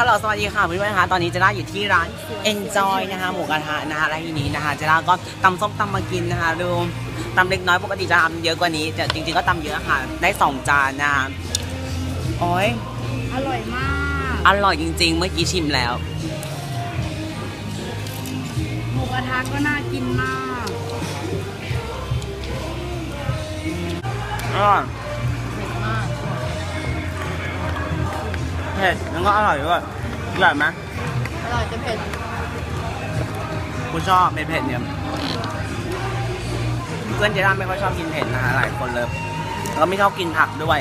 ฮัลโหลสวัสดีค่ะเพื่อนๆนะคะตอนนี้เจด้าอยู่ที่ร้าน Enjoy นะคะหมูกระทะนะคะและทีนี้นะคะเจด้าก็ตำส้มตำมากินนะคะดูตำเล็กน้อยปกติจะทำเยอะกว่านี้แต่จริงๆก็ตำเยอะค่ะ ได้สองจานนะคะโอ้ยอร่อยมาก อร่อยจริง ๆ เมื่อกี้ชิมแล้ว หมูกระทะก็น่ากินมากอร่อย เผ็ดแล้วก็อร่อยด้วยอร่อยไหมอร่อยจะเผ็ดคุณชอบเผ็ดๆเนี่ยเพื่อนเจด้าไม่ค่อยชอบกินเผ็ดนะคะหลายคนเลยแล้วก็ไม่ชอบกินผักด้วย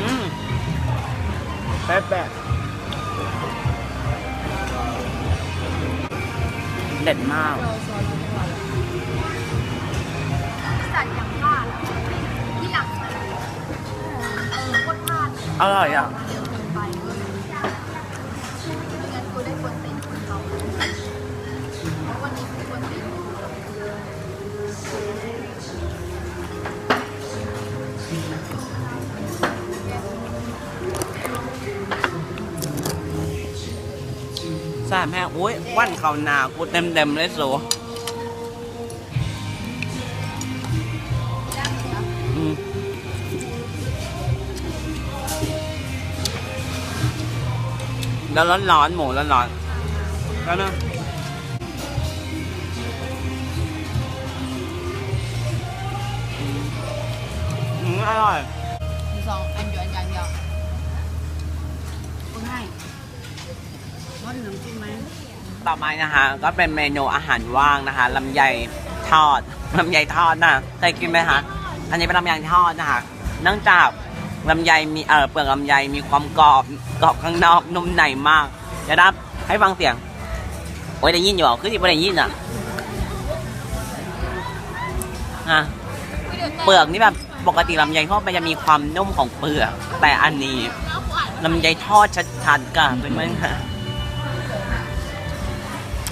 อืมแป๊บแบบเด็ดมาก วันนี้กูกวนตีนแซ่บแม่อุ้ยวันเขาหนากูเต็มเต็มๆเลยสูอืม แล้วร้อนๆหมูร้อนๆแล้วนะอืมอร่อยมีสองอันอยู่อันอย่างเดียวคุณให้ว่าถึงน้ำจิ้มไหมต่อไปนะคะก็เป็นเมนูอาหารว่างนะคะลำไยทอดลำไยทอดนะเคยกินไหมคะอันนี้เป็นลำไยทอดนะคะเนื่องจาก ลำไยมีเออเปลือกลำไยมีความกรอบกรอบข้างนอกนุ่มในมากเดี๋ยวรับให้ฟังเสียงโอ้ยได้ยินอยู่เหรอคือที่ไม่ได้ยินอะอะเปลือกนี่แบบปกติลำไยทอดมันจะมีความนุ่มของเปลือก แต่อันนี้ลำไยทอดชัดๆกันเป็นไหมคะ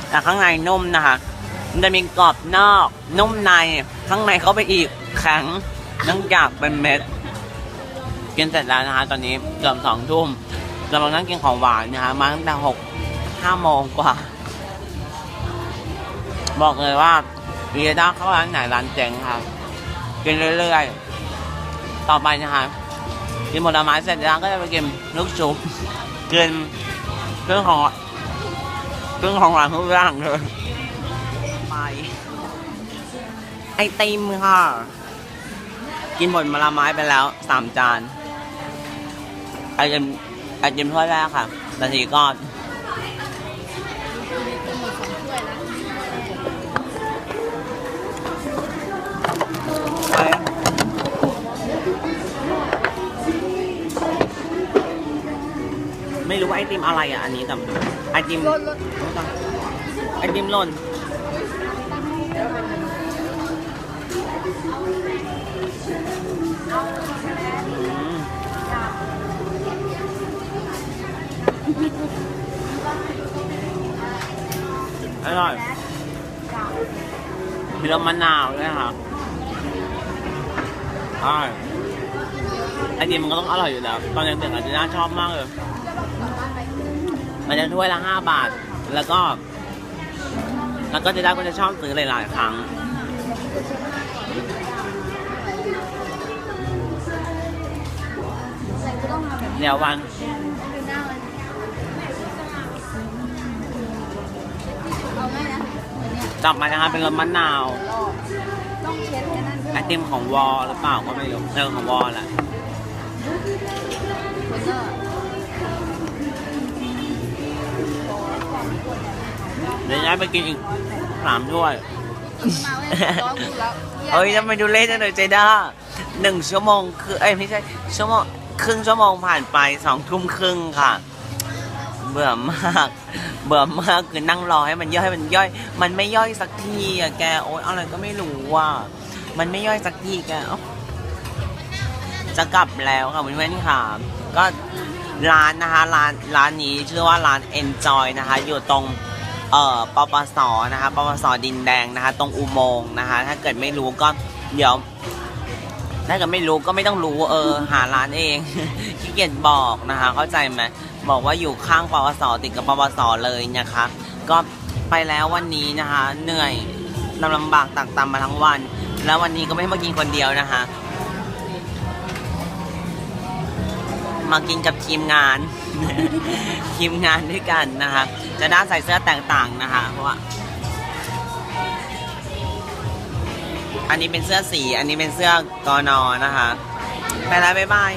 แต่ข้างในนุ่มนะคะมันจะมีกรอบนอกนุ่มในข้างในเขาไปอีกแข็งเนื่องจากเป็นเม็ด กินเสร็จแล้วนะคะ ตอนนี้เกือบสองทุ่มเรากำลังนั่งกินของหวานนะคะมาตั้งแต่หกห้าโมงกว่า บอกเลยว่าเรียด้าเข้าร้านไหนร้านเจ๋งค่ะกินเรื่อยๆ ต่อไปนะคะกินผลไม้เสร็จแล้วก็จะไปกินลูกชุบกินเครื่องของเครื่องของร้านทุกอย่างเลยไปไอติมค่ะ กินผลมะละไม้ไปแล้วสามจาน อติมไอติมถ้วยแรกค่ะนาทีก็จะหมดสองถ้วยแล้วไม่รู้ว่าไอติมอะไรอะ อันนี้แต่ไอติมลดลดไอติมหล่น ร่อยมีรสมะนาวด้วยค่ะอร่อยไอติมมันก็ต้องอร่อยอยู่แล้ว ตอนเด็กๆอาจจะน่าชอบมากเลย มันจะถ้วยละห้าบาท แล้วก็ แล้วก็จะได้ก็จะชอบซื้อหลายๆครั้งแต่งทำแบบเดี๋ยววัน จับมานะคะเป็นรสมะนาวรอบต้องเช็ดกันนั่นด้วยไอติมของวอหรือเปล่าก็ไม่รู้เออของวอแหละแล้วก็เดี๋ยวย้ายไปกินอีกสามถ้วยมาเว้ยร้อนกูแล้วเอ้ยทำไมดูเล่นจังเลยเจด้าหนึ่งชั่วโมงคือเอ้ยไม่ใช่ชั่วโมงครึ่งชั่วโมงผ่านไปสองทุ่มครึ่งค่ะ เบื่อมาก เบื่อมากคือนั่งรอให้มันย่อยให้มันย่อย มันไม่ย่อยสักทีอะแกโอ๊ยอะไรก็ไม่รู้ว่า มันไม่ย่อยสักทีแกจะกลับแล้วค่ะเพื่อนๆค่ะก็ร้านนะคะร้านร้านนี้ชื่อว่าร้าน Enjoy นะคะ อยู่ตรงเอ่อปปสนะคะปปสดินแดงนะคะ ตรงอุโมงค์นะคะ ถ้าเกิดไม่รู้ก็เดี๋ยว ถ้าเกิดไม่รู้ก็ไม่ต้องรู้เออ หาร้านเอง ขี้เกียจบอกนะคะ เข้าใจไหมบอกว่าอยู่ข้างปวสติดกับปวสเลยนะคะ ก็ไปแล้ววันนี้นะคะ เหนื่อยลำลำบากตักตำมาทั้งวัน แล้ววันนี้ก็ไม่ได้มากินคนเดียวนะคะ มากินกับทีมงาน ทีมงานด้วยกันนะคะ จะได้ใส่เสื้อแตกต่างนะคะ เพราะว่า อันนี้เป็นเสื้อสี อันนี้เป็นเสื้อกอนอนะคะ ไปแล้วบ๊ายบาย